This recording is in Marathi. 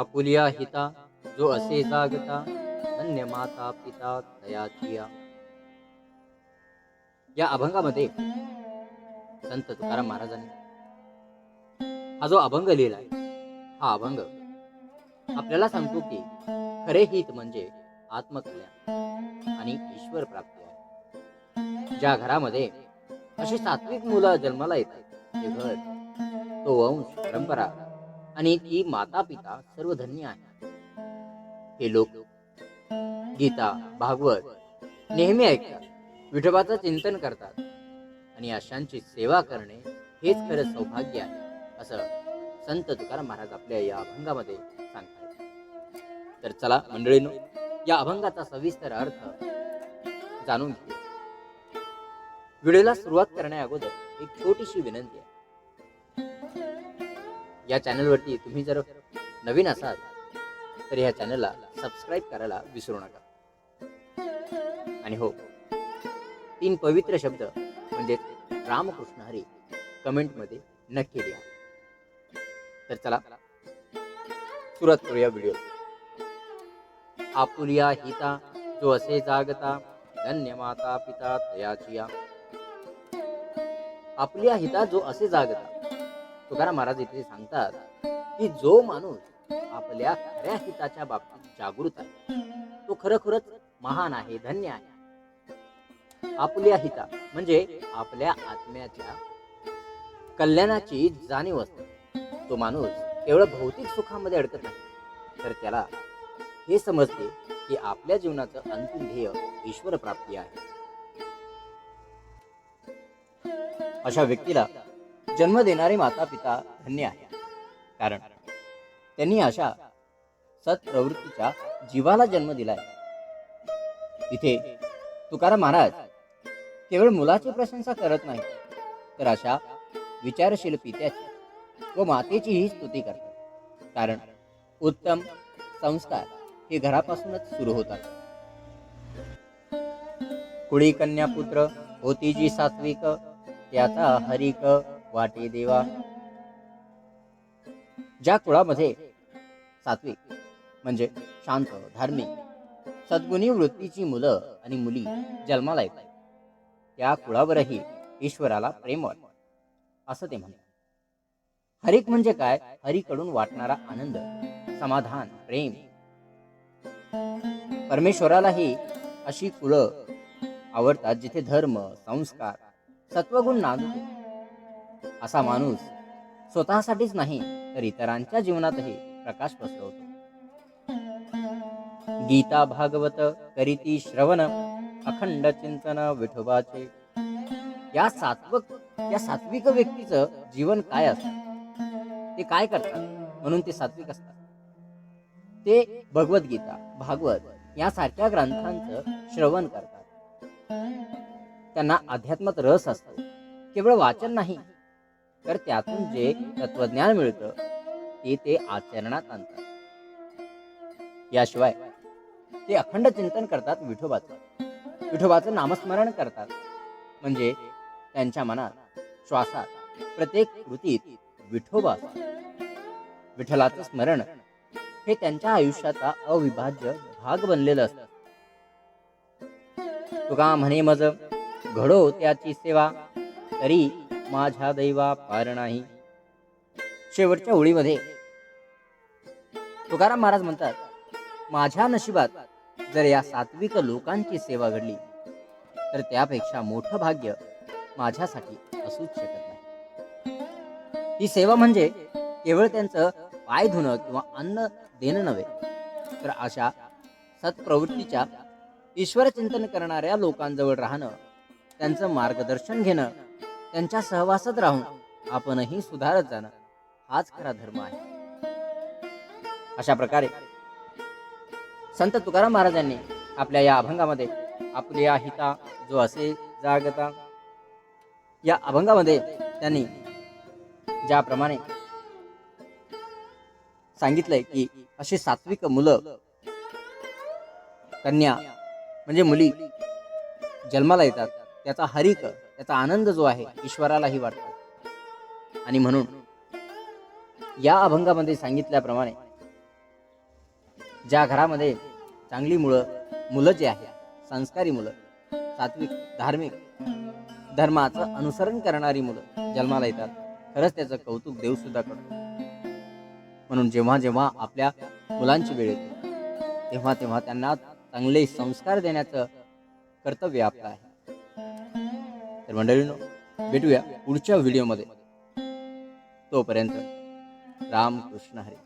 आपुलिया हिता जो असे जागता धन्य माता पिता दयाचिया या अभंगामध्ये संत तुकाराम महाराजांनी हा जो अभंग लिहिलाय हा अभंग आपल्याला सांगतो की खरे हित म्हणजे आत्मकल्याण आणि ईश्वर प्राप्ती आहे. ज्या घरामध्ये अशी सात्विक मुलं जन्माला येतात ते घर तो वंश परंपरा आणि ती माता पिता सर्व धन्य आहे हे लोक गीता भागवत नेहमी ऐकतात विठोबाचं चिंतन करतात आणि अशांची सेवा करणे हेच खरं सौभाग्य आहे असं संत तुकाराम महाराज आपल्या या अभंगामध्ये सांगतात. तर चला मंडळीनो या अभंगाचा सविस्तर अर्थ जाणून घेऊ. व्हिडिओला सुरुवात करण्या अगोदर एक छोटीशी विनंती आहे. या चॅनलवरती तुम्ही जर नवीन असाल तर ह्या चॅनलला सबस्क्राईब करायला विसरू नका. आणि हो तीन पवित्र शब्द म्हणजे रामकृष्ण हरी कमेंटमध्ये नक्की लिहा. तर चला सुरुवात करूया व्हिडिओ आपुलिया हिता जो असे जागता धन्य माता पिता तयाचिया आपल्या हिता जो असे जागता तुकाराम महाराज इथे सांगतात की जो माणूस आपल्या खऱ्या हिताच्या बाबतीत जागृत आहे तो खरोखरच महान आहे धन्य आहे. आपल्या हिता म्हणजे आपल्या आत्म्याच्या कल्याणाची जाणीव असते. तो माणूस केवळ भौतिक सुखामध्ये अडकत नाही तर त्याला हे समजते की आपल्या जीवनाचं अंतिम ध्येय ईश्वर प्राप्ती आहे. अशा व्यक्तीला जन्म देणारे माता पिता धन्य आहे. कारण त्यांनी अशा सत्प्रवृत्तीच्या जीवाला जन्म दिलाय. इथे तुकाराम महाराज केवळ मुलाची प्रशंसा करत नाही तर अशा विचारशील पित्याची व मातेचीही स्तुती करतात. कारण उत्तम संस्कार हे घरापासूनच सुरू होतात. कुळी कन्या पुत्र होती जी सात्विक त्याचा हरिक वाटे देवा. ज्या कुळामध्ये सात्विक म्हणजे शांत धार्मिक सद्गुणी वृत्तीची मुलं आणि मुली जन्माला येतात त्या कुळावरही ईश्वराला प्रेम वाटत असं ते म्हणतात. हरिक म्हणजे काय? हरीकडून वाटणारा आनंद समाधान प्रेम. परमेश्वरालाही अशी कुळं आवडतात जिथे धर्म संस्कार सत्वगुण नांदतो असा माणूस स्वतःसाठीच नाही तर इतरांच्या जीवनातही प्रकाश पसरवतो. गीता भागवत करीती श्रवण अखंड चिंतन विठोबाचे. या सात्विक या सात्विक व्यक्तीचं जीवन काय असतं? ते काय करतात? म्हणून ते सात्विक असतात. ते भगवद्गीता भागवत यासारख्या ग्रंथांचं श्रवण करतात. त्यांना अध्यात्मात रस असतो. केवळ वाचन नाही तर त्यातून जे तत्वज्ञान मिळतं ते ते आचरणात आणतात. याशिवाय ते अखंड चिंतन करतात विठोबाचं. विठोबाचं नामस्मरण करतात. म्हणजे त्यांच्या मनात श्वासात प्रत्येक कृतीत विठोबा विठ्ठलाचं स्मरण हे त्यांच्या आयुष्याचा अविभाज्य भाग बनलेलं असतं. तुका म्हणे मज घडो त्याची सेवा तरी माझ्या दैवा पार नाही शेवटच्या ओळीमध्ये तुकाराम महाराज म्हणतात माझ्या नशिबात जर या सात्विक लोकांची सेवा घडली तर त्यापेक्षा मोठं भाग्य माझ्यासाठी असूच शकत नाही. ही सेवा म्हणजे केवळ त्यांचं पाय धुणं किंवा अन्न देणं नव्हे तर अशा सत्प्रवृत्तीच्या ईश्वर चिंतन करणाऱ्या लोकांजवळ राहणं त्यांचं मार्गदर्शन घेणं त्यांच्या सहवासात राहून आपणही सुधारत जाणं हाच खरा धर्म आहे. अशा प्रकारे संत तुकाराम महाराजांनी आपल्या या अभंगामध्ये आपल्या हिता जो असे जागता या अभंगामध्ये त्यांनी ज्याप्रमाणे सांगितलंय की अशी सात्विक मुलं कन्या म्हणजे मुली जन्माला येतात. त्याचा हरिक त्याचा आनंद जो आहे ईश्वरालाही वाटतो. आणि म्हणून या अभंगामध्ये सांगितल्याप्रमाणे ज्या घरामध्ये चांगली मुलं मुलं जे आहे संस्कारी मुलं सात्विक धार्मिक धर्माचं अनुसरण करणारी मुलं जन्माला येतात खरंच त्याचं कौतुक देवसुद्धा करतो. म्हणून जेव्हा जेव्हा आपल्या मुलांची वेळ येते तेव्हा तेव्हा त्यांना चांगले संस्कार देण्याचं कर्तव्य आपलं आहे. तर मंडळींनो भेटूया पुढच्या व्हिडिओमध्ये. तोपर्यंत राम कृष्ण हरी.